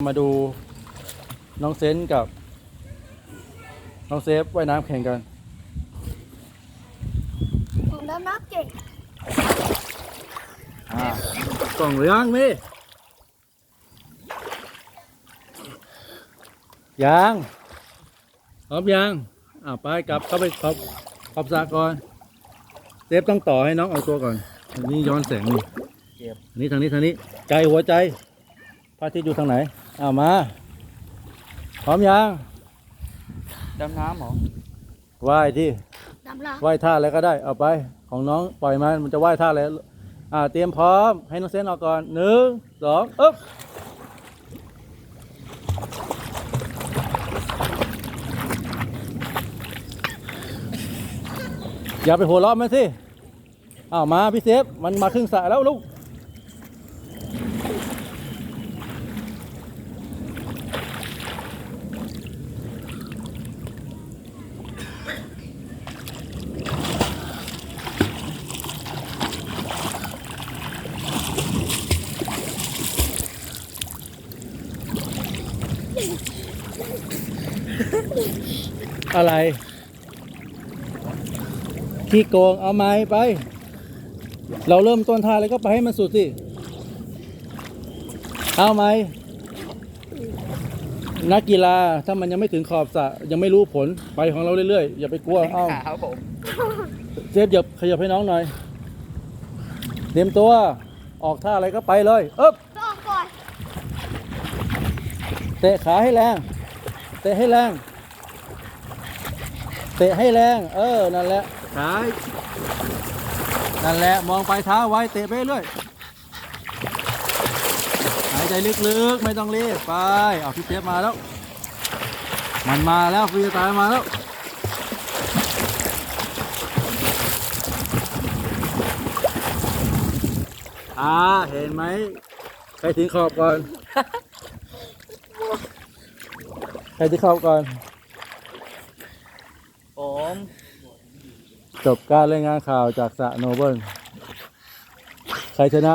มาดูน้องเซนกับ น้องเซฟว่ายน้ำแข่งกันผมดำน้ำเก่งอ่าส่องหรือยังนี่ยังพร้อมยังอ่าไปกลับเข้าไปขอบขอบสระก่อนเซฟต้องต่อให้น้องเอาตัวก่อนอันนี้ย้อนแสงนี่เจ็บอันนี้ทางนี้ทางนี้ ใจหัวใจพระอาทิตย์อยู่ทางไหน อ้าวมา พร้อมยังดำน้ำเหรอว่ายที่ดำน้ว่ายท่าอะไรก็ได้ เอาไป ของน้องปล่อยมันมันจะว่ายท่าอะไรอ่า เตรียมพร้อม ให้น้องเซนออกก่อนหนึ่งสองอึ๊บอย่าไปหัวเราะมันสิอ้าวมาพี่เซฟ มันมาครึ่งสระแล้วลูก อะไร ขี้โกงเอาไม้ไป เราเริ่มต้นท่าเลยก็ไปให้มันสุดสิ เอาไหม นักกีฬาถ้ามันยังไม่ถึงขอบสระยังไม่รู้ผลไปของเราเรื่อยๆ อย่าไปกลัวเอาครับผมเซฟอย่าขยับให้น้องหน่อยเตรียมตัวออกท่าอะไรก็ไปเลยเอ๊บำต้องก่อน เตะขาให้แรง เตะให้แรง เตะให้แรง เออ นั่นแหละ ขา นั่นแหละ มองปลายเท้าไว้ เตะไปเรื่อย หายใจลึกๆ ไม่ต้องรีบ ไป เอาพี่เจี๊ยบมาแล้ว มันมาแล้วฟรีสไตล์มาแล้วอ่าเห็นไหมใครถึงขอบก่อน ใครที่เข้าก่อน ผมจบการรายงานข่าวจากสระโนเบิลใครชนะ